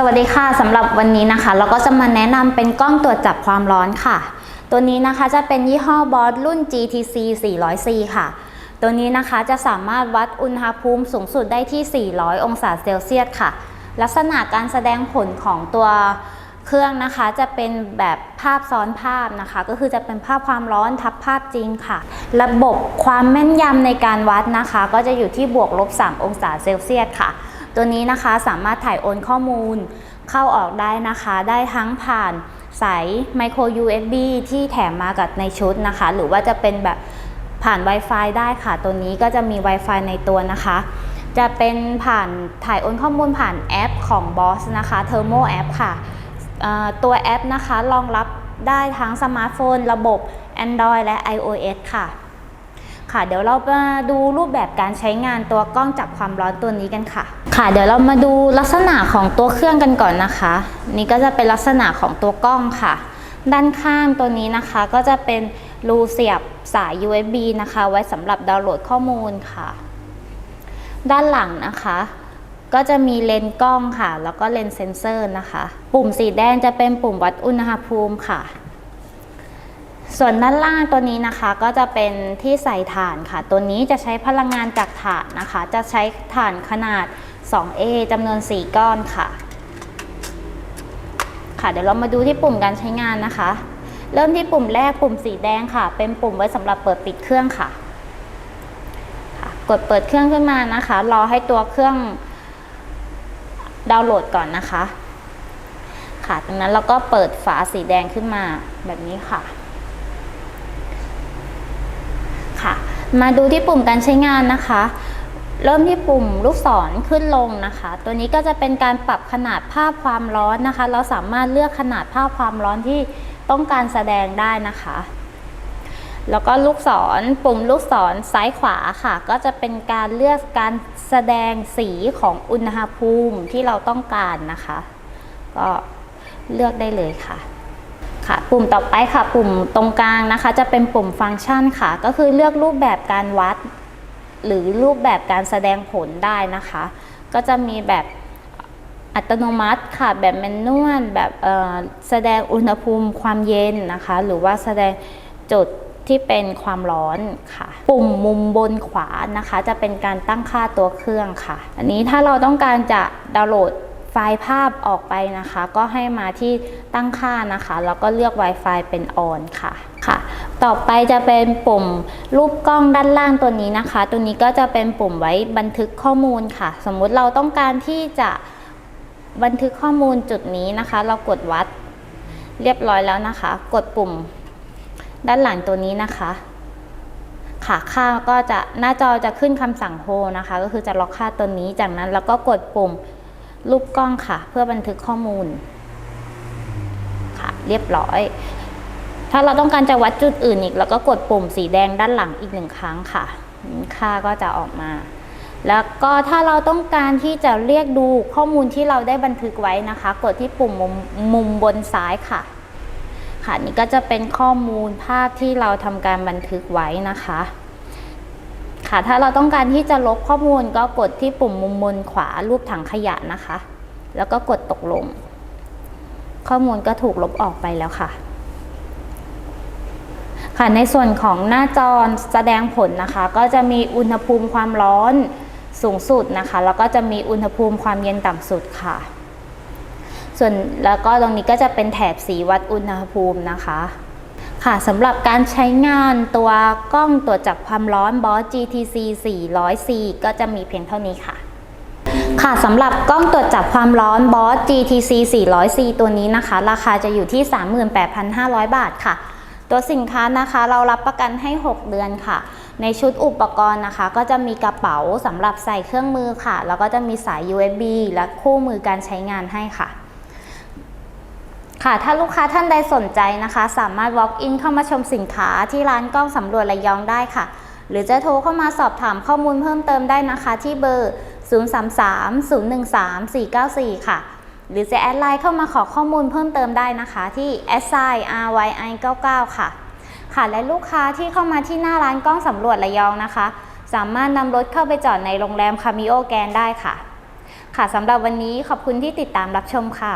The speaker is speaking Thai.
สวัสดีค่ะสำหรับวันนี้นะคะ เราก็จะมาแนะนำเป็นกล้องตรวจจับความร้อนค่ะ ตัวนี้นะคะจะเป็นยี่ห้อบอสรุ่น GTC 400C ค่ะ ตัวนี้นะคะจะสามารถวัดอุณหภูมิสูงสุดได้ที่ 400 องศาเซลเซียสค่ะ ลักษณะการแสดงผลของตัวเครื่องนะคะจะเป็นแบบภาพซ้อนภาพนะคะ ก็คือจะเป็นภาพความร้อนทับภาพจริงค่ะ ระบบความแม่นยำในการวัดนะคะ ก็จะอยู่ที่บวกลบ 3 องศาเซลเซียสค่ะ ตัวนี้นะคะสามารถถ่ายโอนข้อมูลเข้าออกได้นะคะ ได้ทั้งผ่านสาย micro USB ที่แถมมากับในชุดนะคะ หรือว่าจะเป็นแบบผ่าน Wi-Fi ได้ค่ะ ตัวนี้ก็จะมี Wi-Fi ในตัวนะคะ จะเป็นผ่านถ่ายโอนข้อมูลผ่านแอปของ Boss นะคะ Thermo App ค่ะ ตัวแอปนะคะรองรับได้ทั้งสมาร์ทโฟน ระบบ Android และ iOS ค่ะ ค่ะ เดี๋ยวเรามาดูรูปแบบการใช้งานตัวกล้องจับความร้อนตัวนี้กันค่ะ ค่ะเดี๋ยวเรามาดูลักษณะของตัวเครื่องกันก่อนนะคะ นี่ก็จะเป็นลักษณะของตัวกล้องค่ะ ด้านข้างตัวนี้นะคะ ก็จะเป็นรูเสียบสาย USB นะคะ ไว้สำหรับดาวน์โหลดข้อมูลค่ะ ด้านหลังนะคะก็จะมีเลนส์กล้องค่ะ แล้วก็เลนส์เซนเซอร์นะคะ ปุ่มสีแดงจะเป็นปุ่มวัดอุณหภูมิค่ะ ส่วนด้านล่างตัวนี้นะคะก็จะเป็นที่ใส่ถ่านค่ะ ตัวนี้จะใช้พลังงานจากถ่านนะคะ จะใช้ถ่านขนาด 2A จำนวน 4 ก้อนค่ะ ค่ะเดี๋ยวเรามาดูที่ปุ่มการใช้งานนะคะ เริ่มที่ปุ่มแรกปุ่มสีแดงค่ะ เป็นปุ่มไว้สำหรับเปิดปิดเครื่องค่ะค่ะกดเปิดเครื่องขึ้นมานะคะ รอให้ตัวเครื่องดาวน์โหลดก่อนนะคะ ค่ะจากนั้นเราก็เปิดฝาสีแดงขึ้นมาแบบนี้ค่ะ ค่ะ มาดูที่ปุ่มการใช้งานนะคะ เริ่มที่ปุ่มลูกศรขึ้นลงนะคะ ตัวนี้ก็จะเป็นการปรับขนาดภาพความร้อนนะคะ เราสามารถเลือกขนาดภาพความร้อนที่ต้องการแสดงได้นะคะ แล้วก็ลูกศรปุ่มลูกศรซ้ายขวาค่ะ ก็จะเป็นการเลือกการแสดงสีของอุณหภูมิที่เราต้องการนะคะ ก็เลือกได้เลยค่ะ ค่ะปุ่มต่อไปค่ะ ปุ่มตรงกลางนะคะ จะเป็นปุ่มฟังก์ชันค่ะ ก็คือเลือกรูปแบบการวัด หรือรูปแบบการแสดงผลได้นะคะ ก็จะมีแบบอัตโนมัติค่ะ แบบแมนนวลแบบแสดงอุณหภูมิความเย็นนะคะ หรือว่าแสดงจุดที่เป็นความร้อนค่ะ ปุ่มมุมบนขวานะคะ จะเป็นการตั้งค่าตัวเครื่องค่ะ อันนี้ถ้าเราต้องการจะดาวน์โหลด ฟล์ภาพออกไปนะคะ ก็ให้มาที่ตั้งค่านะคะ แล้วก็เลือก Wi-Fi เป็น on ค่ะค่ะ ต่อไปจะเป็นปุ่มรูปกล้องด้านล่างตัวนี้นะคะ ตัวนี้ก็จะเป็นปุ่มไว้บันทึกข้อมูลค่ะ สมมุติเราต้องการที่จะบันทึกข้อมูลจุดนี้นะคะ เรากดวัดเรียบร้อยแล้วนะคะ กดปุ่มด้านหลังตัวนี้นะคะค่ะค่าก็จะหน้าจอจะขึ้นคำสั่งโฮนะคะ ก็คือจะล็อกค่าตัวนี้จากนั้นเราก็กดปุ่ม รูปกล้องค่ะ เพื่อบันทึกข้อมูล ค่ะ เรียบร้อย ถ้าเราต้องการจะวัดจุดอื่นอีก เราก็กดปุ่มสีแดงด้านหลังอีกหนึ่งครั้งค่ะ ค่าก็จะออกมา แล้วก็ถ้าเราต้องการที่จะเรียกดูข้อมูลที่เราได้บันทึกไว้นะคะ กดที่ปุ่มมุมมุมบนซ้ายค่ะ ค่ะนี่ก็จะเป็นข้อมูลภาพที่เราทำการบันทึกไว้นะคะ ค่ะ ถ้าเราต้องการที่จะลบข้อมูลก็กดที่ปุ่มมุมบนขวารูปถังขยะนะคะ แล้วก็กดตกลง ข้อมูลก็ถูกลบออกไปแล้วค่ะ ค่ะในส่วนของหน้าจอแสดงผลนะคะ ก็จะมีอุณหภูมิความร้อนสูงสุดนะคะ แล้วก็จะมีอุณหภูมิความเย็นต่ำสุดค่ะ ส่วนแล้วก็ตรงนี้ก็จะเป็นแถบสีวัดอุณหภูมินะคะ ค่ะสำหรับการใช้งานตัวกล้องตรวจจับความร้อน Boss GTC 400C ก็จะมีเพียงเท่านี้ค่ะค่ะสำหรับกล้องตรวจจับความร้อน Boss GTC 400C ตัวนี้นะคะ ราคาจะอยู่ที่ 38,500 บาทค่ะ ตัวสินค้านะคะเรารับประกันให้ 6 เดือนค่ะ ในชุดอุปกรณ์นะคะ ก็จะมีกระเป๋าสำหรับใส่เครื่องมือค่ะ แล้วก็จะมีสาย USB และคู่มือการใช้งานให้ค่ะ ค่ะ ถ้าลูกค้าท่านใดสนใจนะคะ สามารถ walk in เข้ามาชมสินค้าที่ร้านกล้องสำรวจระยองได้ค่ะ หรือจะโทรเข้ามาสอบถามข้อมูลเพิ่มเติมได้นะคะ ที่เบอร์ 033-013-494 ค่ะ หรือจะแอดไลน์เข้ามาขอข้อมูลเพิ่มเติมได้นะคะที่ s i r y i 99ค่ะ ค่ะ และลูกค้าที่เข้ามาที่หน้าร้านกล้องสำรวจระยองนะคะ สามารถนำรถเข้าไปจอดในโรงแรมคามิโอแกนได้ค่ะ ค่ะสำหรับวันนี้ขอบคุณที่ติดตามรับชมค่ะ